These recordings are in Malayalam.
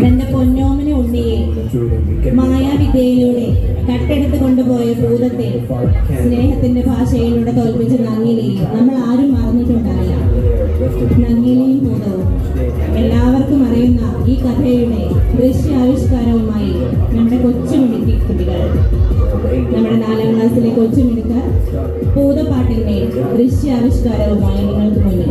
തന്റെ പൊന്നോമന ഉണ്ണിയെ മായാവിദ്യയിലൂടെ കട്ടെടുത്ത് കൊണ്ടുപോയ ഭൂതത്തെ സ്നേഹത്തിന്റെ ഭാഷയിലൂടെ തോൽപ്പിച്ച നങ്ങിനെയും നമ്മൾ ആരും മറന്നിട്ടുണ്ടാവില്ല നങ്ങിലിയും ഭൂതവും. എല്ലാവർക്കും അറിയുന്ന ഈ കഥയുടെ ദൃശ്യാവിഷ്കാരവുമായി നമ്മുടെ കൊച്ചുമിടുക്കി കുട്ടികൾ. നമ്മുടെ നാലാം ക്ലാസ്സിലെ കൊച്ചുമിടുക്കർ ഭൂതപ്പാട്ടിന്റെ ദൃശ്യാവിഷ്കാരവുമായി നിങ്ങൾക്ക് മുന്നിൽ.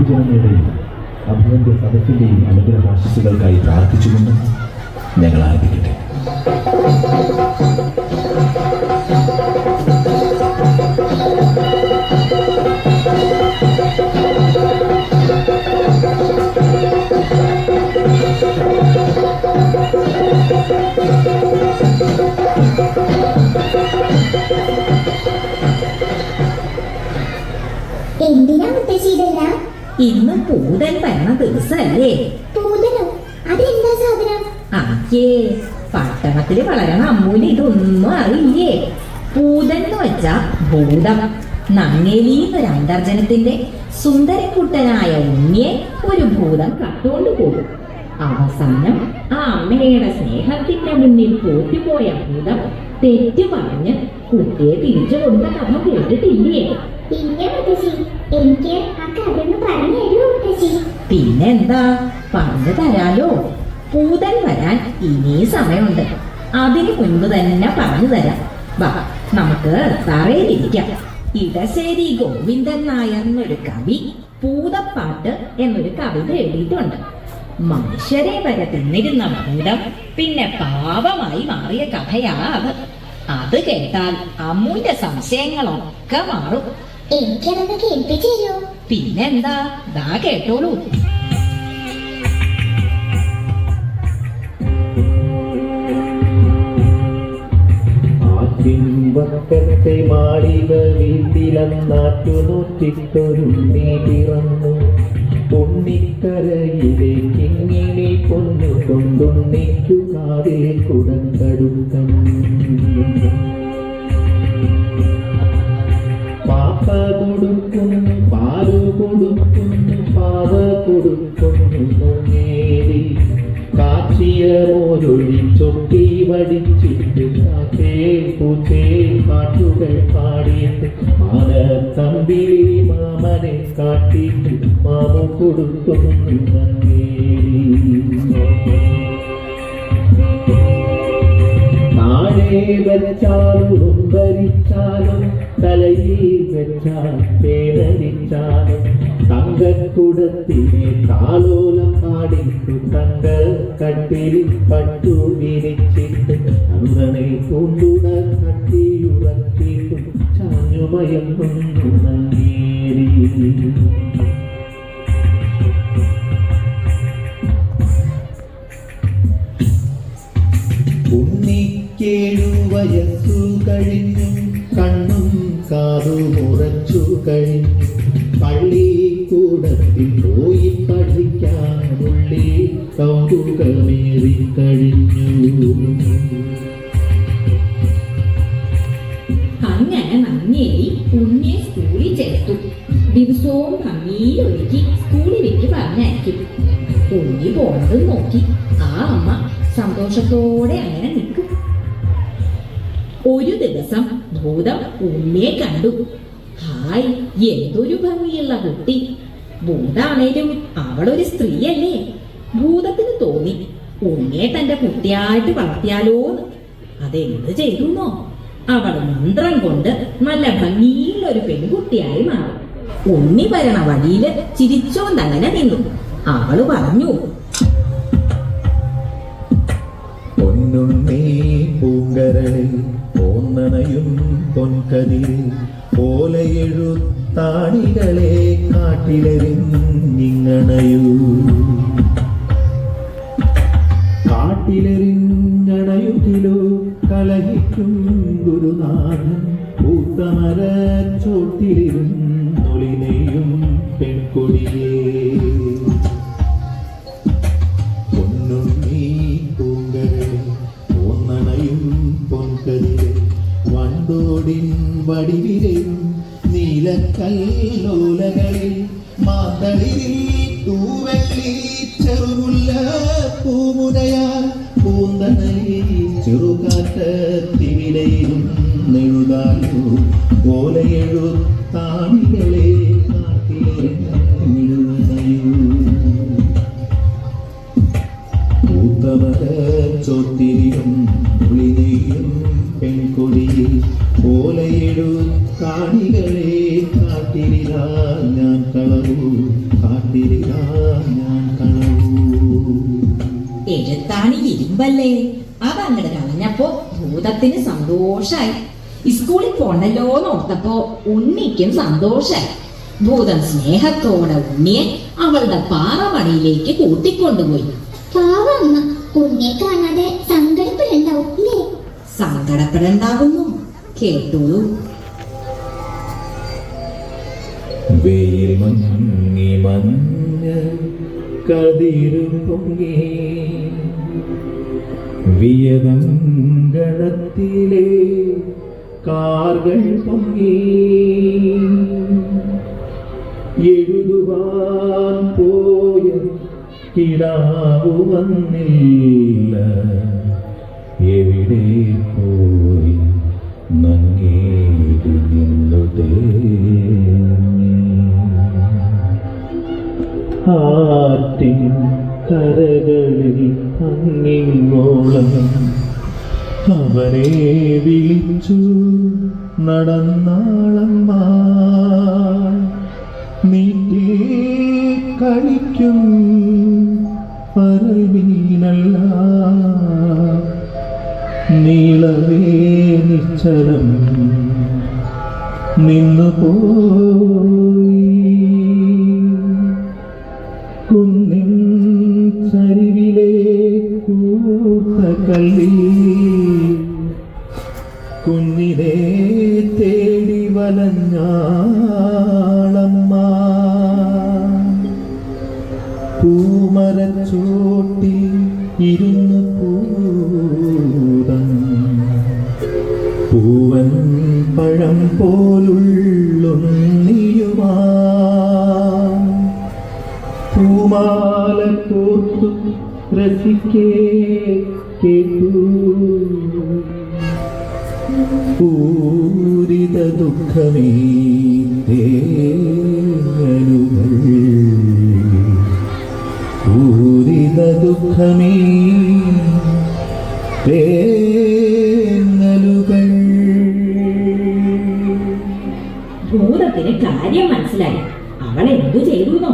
ഗുരുജനങ്ങളുടെയും അഭിനന്ദ സദസ്സിന്റെയും അനുഗ്രഹാശിസുകൾക്കായി പ്രാർത്ഥിച്ചുകൊണ്ട് ഞങ്ങൾ ആരംഭിക്കട്ടെ എന്തിനാ മുത്തശ്ശിയിതെല്ലാം? ഇന്ന് പൂതൻ വരണ ദിവസല്ലേ പൂതനോ? അതെന്താ സാധനം? അയ്യേ പട്ടണത്തിൽ വളരണ അമ്മൂന് ഇതൊന്നും അറിയില്ലേ പൂതൻ എന്ന് വെച്ചാ ഭൂതം നങ്ങേലി എന്നൊരു അന്തർജനത്തിന്റെ സുന്ദരക്കുട്ടനായ ഉണ്ണിയെ ഒരു ഭൂതം കട്ടുകൊണ്ട് പോകും അവസാനം ആ അമ്മയുടെ സ്നേഹത്തിന്റെ മുന്നിൽ തോറ്റുപോയ ഭൂതം തെറ്റു പറഞ്ഞ് കുട്ടിയെ തിരിച്ചു കൊടുത്ത കഥ കേട്ടിട്ടില്ലേ ഇല്ല. എനിക്ക് ആ കഥ പിന്നെന്താ? പറഞ്ഞു തരാലോ. പൂതൻ വരാൻ ഇനി സമയമുണ്ട്. അതിന് മുൻപ് തന്നെ പറഞ്ഞു തരാം. വാ നമുക്ക് തറയിലിരിക്കാം. ഇടശ്ശേരി ഗോവിന്ദൻ നായർ എന്നൊരു കവി പൂതപ്പാട്ട് എന്നൊരു കവിത എഴുതിയിട്ടുണ്ട്. മനുഷ്യരെ വരെ തിന്നിരുന്ന ഭൂതം പിന്നെ പാപമായി മാറിയ കഥയാ അത്. അത് കേട്ടാൽ അമ്മുവിന്റെ സംശയങ്ങളൊക്കെ മാറും. എനിക്കതൊന്ന് കേൾപ്പിച്ചു? പിന്നെന്താ? ദാ കേട്ടോളൂ. ആറ്റിൻവക്കത്തെ മാളിക വീട്ടിലന്നാറ്റു നോറ്റിട്ടൊരുണ്ണി പിറന്നു. ഉണ്ണിക്കരയിലേക്കിങ്ങിനി പൊന്നു കൊണ്ടുണ്ണിക്കു കാതേ കുടങ്കടുക്കം കാച്ചിയ മോരൊഴിച്ചൊട്ടി വടിച്ചിട്ട് കാക്കേ പൂച്ചേ പാട്ടുകൾ പാടിയിട്ട് മാന തമ്പി മാമനെ കാട്ടിയിട്ട് മാമ കൊടുക്കുന്നു നങ്ങേരി താഴെ വെച്ചാലും ഭരിച്ചാലും തലയിൽ വെച്ചാൽ പേരരിച്ചാലും തങ്കക്കുടത്തിനെ താളോലം പാടിട്ടു തങ്ക കട്ടിൽ പട്ടു വിരിച്ചിട്ട് അന്നുണെ കൊണ്ടുണർ കട്ടിയുറക്കിട്ടു ചാഞ്ഞുമയങ്ങുന്നു നങ്ങേരി ഉണ്ണിക്കേഴു വയസ്സു കഴിഞ്ഞു കണ്ണും കാതും ഉറച്ചു കഴിഞ്ഞു. പള്ളിക്കൂടത്തിൽ പോയി പഠിക്കാൻ ഉള്ളി കൗതുകമേറി കഴിഞ്ഞു. അങ്ങനെ നങ്ങേലി ഉണ്ണിയെ സ്കൂളിൽ ചേർത്തു. ദിവസവും ഭംഗിയിലൊരുക്കി സ്കൂളിലേക്ക് പറഞ്ഞയക്കും. ഉണ്ണി പോണത് നോക്കി. ആ അമ്മ സന്തോഷത്തോടെ അങ്ങനെ നിൽക്കും. ഒരു ദിവസം ഭൂതം ഉണ്ണിയെ കണ്ടു. ഹായ് എന്തൊരു ഭംഗിയുള്ള കുട്ടി. ഭൂതാണേലും അവളൊരു സ്ത്രീയല്ലേ? ഭൂതത്തിന് തോന്നി ഉണ്ണിയെ തന്റെ കുട്ടിയായിട്ട് വളർത്തിയാലോ അതെന്ത് ചെയ്തുന്നോ? അവൾ മന്ത്രം കൊണ്ട് നല്ല ഭംഗിയുള്ള ഒരു പെൺകുട്ടിയായി മാറി. ഉണ്ണി വരണ വഴിയിൽ ചിരിച്ചോണ്ടങ്ങനെ നിന്നു. അവൾ പറഞ്ഞു പൊന്നുണ്ണി പൂങ്കരളിൽ പോന്നണയും പൊൻകതിരിൽ പോലെ എഴുത്താണികളെ കാട്ടിലെറിഞ്ഞിങ്ങണയൂ കാട്ടിലെറിഞ്ഞണയുകിലോ കലഹിക്കും ഗുരുനാഥൻ. പൂത്തമര ചോട്ടിലിരുന്നൊളിനെയും പെൺകൊടിയേ. വടിവിരയും നീലക്കല്ലോലകളിൽ മാതളിരിൽ തൂവെള്ളി ചെറുമുല്ല പൂമുനയാൽ പൂന്തണലിൽ ചെറുകാറ്റത്തിവിലയിലും നെഴുതാലോ കോലയെഴുത്താണികളെ പൂത്തമര ചോത്തിരിയും പെൺകൊടിയിൽ ഓലയിടു കാണികളെ കാട്ടിരിതാ ഞാൻ കളവു കാട്ടിരിതാ ഞാൻ കളവു. എഴുത്താണി ഇരുമ്പല്ലേ? അതങ്ങട് കളഞ്ഞപ്പോ ഭൂതത്തിന് സന്തോഷായി. സ്കൂളിൽ പോണല്ലോ ഓർത്തപ്പോ ഉണ്ണിക്കും സന്തോഷായി. ഭൂതം സ്നേഹത്തോടെ ഉണ്ണിയെ അവളുടെ പാറമണിയിലേക്ക് കൂട്ടിക്കൊണ്ടുപോയി. പാവമ്മ ഉണ്ണിയെ കാണാതെ സങ്കടപ്പെടണ്ടാവും അല്ലേ? സങ്കടപ്പെടണ്ടാകുന്നു കേട്ടോളൂ വെയിൽ മങ്ങി മഞ്ഞ കതിരു പൊങ്ങി. വിയതങ്കണത്തിലെ കാർകൾ പൊങ്ങി. എഴുതുവാൻ പോയ കിടാവു വന്നില്ല. എവിടെ പോയി? ആറ്റിൻ കരകളിൽ അങ്ങിങ്ങോളം അവനെ വിളിച്ചു നടന്നാളമ്മ നീട്ടി കളിക്കും പറവീനല്ല നീളവേ നിശ്ചലം പോയി കുന്നിൻ ചരിവിലെ കല്ലി കുഞ്ഞിനെ തേടി വലഞ്ഞാളമ്മ. പൂമരച്ചോട്ടി ഇരുന്നു പൂതം പൂവൻ പഴം പോലുള്ളുണ്ണിയുമാ കേട്ടു പൂരിത ദുഃഖമേ തേങ്ങലുകൾ പൂരിത ദുഃഖമേ തേങ്ങലുകൾ ഭൂതത്തിന് കാര്യം മനസ്സിലായി. അവൾ എന്തു ചെയ്തു നോ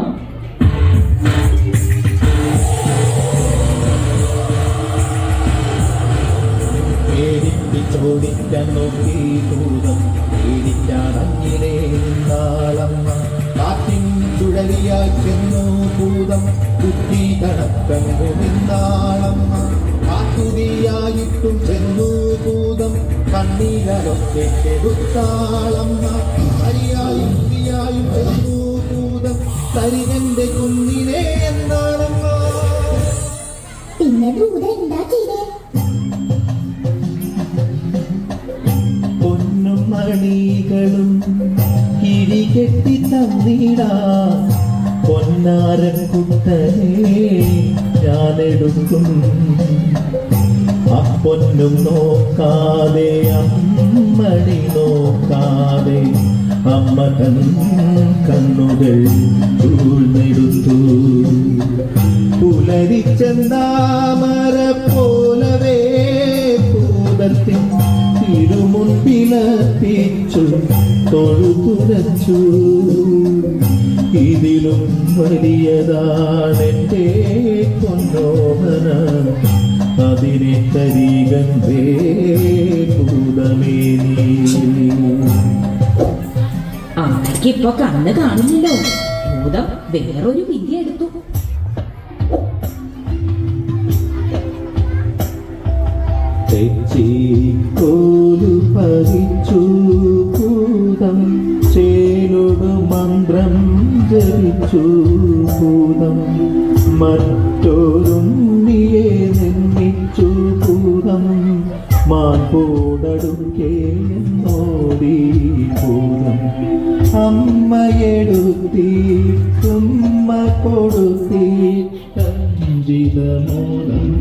ചെന്നു ഭൂതം ബുദ്ധി കണക്കങ്ങു നിന്നാളമ്മ കാട്ടുതീയായിട്ടും ചെന്നു ഭൂതം കണ്ണീരൊക്കെ കെടുത്താളമ്മ ഹരിയായും തീയായും ചെന്നു ഭൂതം തരികന്റെ കുഞ്ഞിനെ എന്നാളമ്മ പിന്നെ ഭൂത എന്താ ചെയ്തേ? പൊന്നും മണികളും കിഴികെട്ടി പൊന്നാരക്കുട്ടനെ ഞാനെടുക്കും. അപ്പൊന്നും പൊന്നും നോക്കാതെ അമ്മണി നോക്കാതെ അമ്മ തൻ കണ്ണുകൾ ചൂഴ്ന്നെടുത്തു പുലരിച്ചെന്താമര പോലവേ പൂതത്തിൽ തിരുമുൻപിലർപ്പിച്ചു തൊഴുതുരച്ചു. ഇതിലും വലിയതാണെന്റെ കൊണ്ടോമന അതിനെ തരികന്തേ അമ്മയ്ക്കിപ്പൊ കണ്ണ് കാണുന്നില്ലോ. ഭൂതം വേറൊരു വിദ്യ എടുത്തു. തെച്ചിക്കോലു പതിച്ചു ഭൂതം. ജപിച്ചു ഭൂതം. നീയെ നിർമ്മിച്ചു ഭൂതം. മാൻപോടടുക്കേ നോടി ഭൂതം. അമ്മയെടുത്തി ഉമ്മ കൊടുത്തി കഞ്ചിതമോദം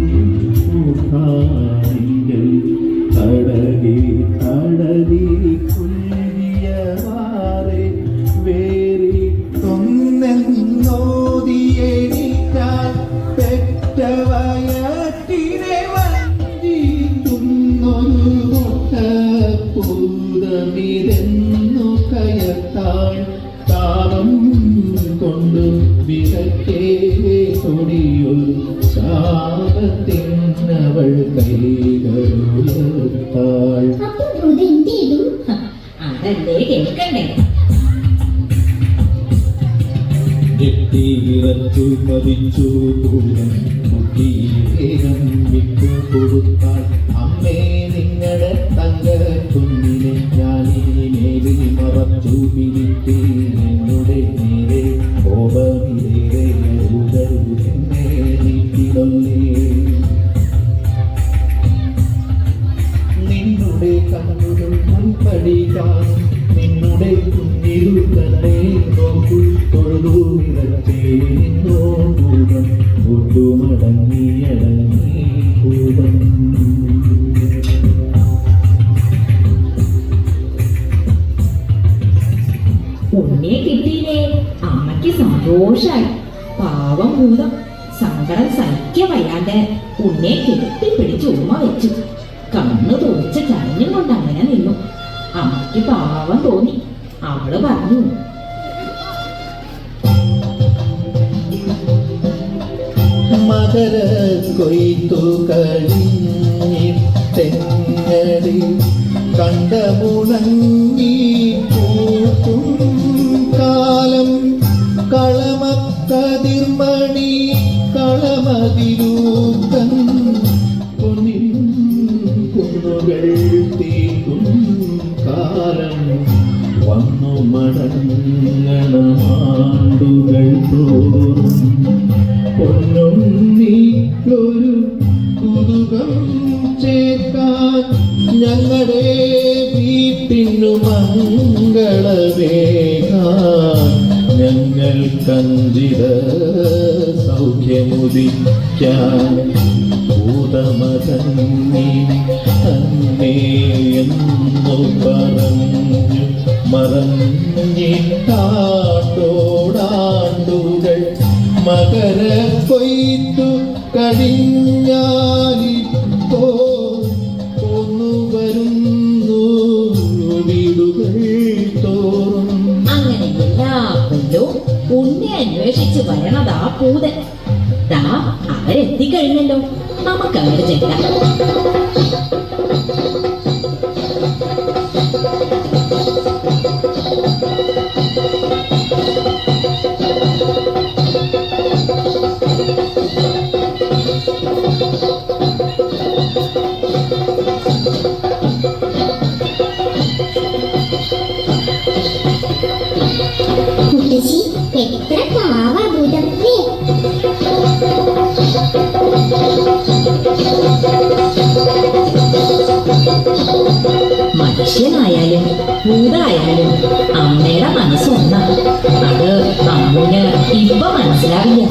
കേൾക്കണ്ടേ? പതിച്ചു പൂരം കുട്ടിയേകം ഭൂതം ഒട്ടുമടങ്ങിയടങ്ങി ഭൂതം ഉണ്ണിയെ കിട്ടിയില്ലേ? അമ്മയ്ക്ക് സന്തോഷായി. പാവം ഭൂതം. സങ്കടം സഹിക്ക വയ്യാണ്ട് ഉണ്ണിയെ കെട്ടിപ്പിടിച്ച് ഉമ്മ വെച്ചു. കണ്ണു തുറച്ച് കരഞ്ഞും കൊണ്ട് അങ്ങനെ നിന്നു. അമ്മയ്ക്ക് പാവം തോന്നി. അവൾ പറഞ്ഞു മകര കൊയ്ത്തു കഴിഞ്ഞിട്ടെങ്ങടി കണ്ടമുണങ്ങി പൂക്കും കാലം. കളമക്കതിർമണി കളമതിരൂക്കൻ മംഗളവേകാൻ ഞങ്ങൾ കഞ്ചിത സൗഖ്യമുദിക്കാൻ ഭൂതമതന്നി തന്നെ എന്നു പറഞ്ഞു മറഞ്ഞിട്ടാണ്ടോടാണ്ടുകൾ മകര കൊയ്ത്തു കഴിഞ്ഞാലിപ്പോ അന്വേഷിച്ച് വരണതാ പൂതൻ. ദാ അവരെത്തിക്കഴിഞ്ഞല്ലോ. നമുക്ക് അങ്ങോട്ട് ചെല്ലാം. എത്ര പാവ ഭൂതം അല്ലേ മനുഷ്യനായാലും ഭൂതായാലും അമ്മയുടെ മനസ്സൊന്ന അത് അമ്മുന് ഇപ്പൊ മനസ്സിലാവില്ല.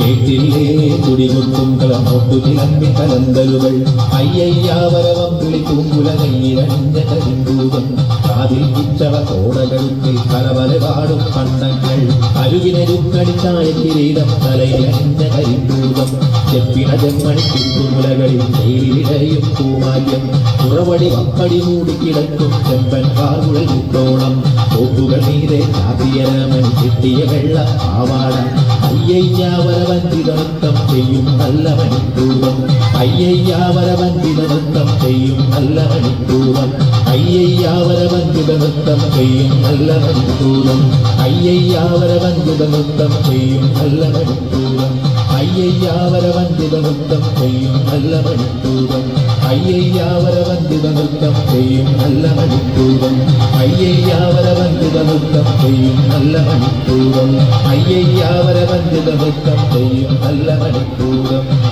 കേട്ടില്ലേ? കുടികൊത്തും കളമൊട്ടു ചിലമ്പി കലന്തലുകൾ. അയ്യയ്യാവരവം വിളിക്കും കുലകൈയിരഞ്ഞ കരിമ്പൂതം. കാതിൽ പിച്ചള കോടകളുത്തിൽ കലവലപാടും പണ്ടങ്ങൾ അരുകിനരുക്കടിച്ചായ കിരീടം തലയിലഞ്ഞ കരിമ്പൂതം ചെപ്പിണ ചെമ്മണി കുത്തുമുലകളിൽ തേയിലിടയും പൂമാല്യം. പുറവടി വപ്പടി മൂടിക്കിടക്കും ചെമ്പൻ കാറുകൾ കുത്തോളം തോക്കുകൾ നീരെ ചാത്തിയരമൻ കിട്ടിയ വെള്ള പാവാട. അയ്യയ്യാവരവ വഞ്ചിത നൃത്തം ചെയ്യും നല്ല മണിക്കൂറും അയ്യയ്യാവര വഞ്ചിത ചെയ്യും നല്ല മണിക്കൂറും അയ്യയ്യാവര വഞ്ചിത നൃത്തം ചെയ്യും നല്ല മണിക്കൂറും അയ്യയ്യാവര വഞ്ചിത നൃത്തം ചെയ്യും നല്ല മണിക്കൂറും അയ്യയ്യാവര വഞ്ചിത നൃത്തം ചെയ്യും നല്ല മണിക്കൂറും അയ്യയ്യാവര വഞ്ചിത നൃത്തം ചെയ്യും നല്ല മണിക്കൂറും അയ്യയ്യാവര വഞ്ചിത നൃത്തം ചെയ്യും നല്ല മണിക്കൂറും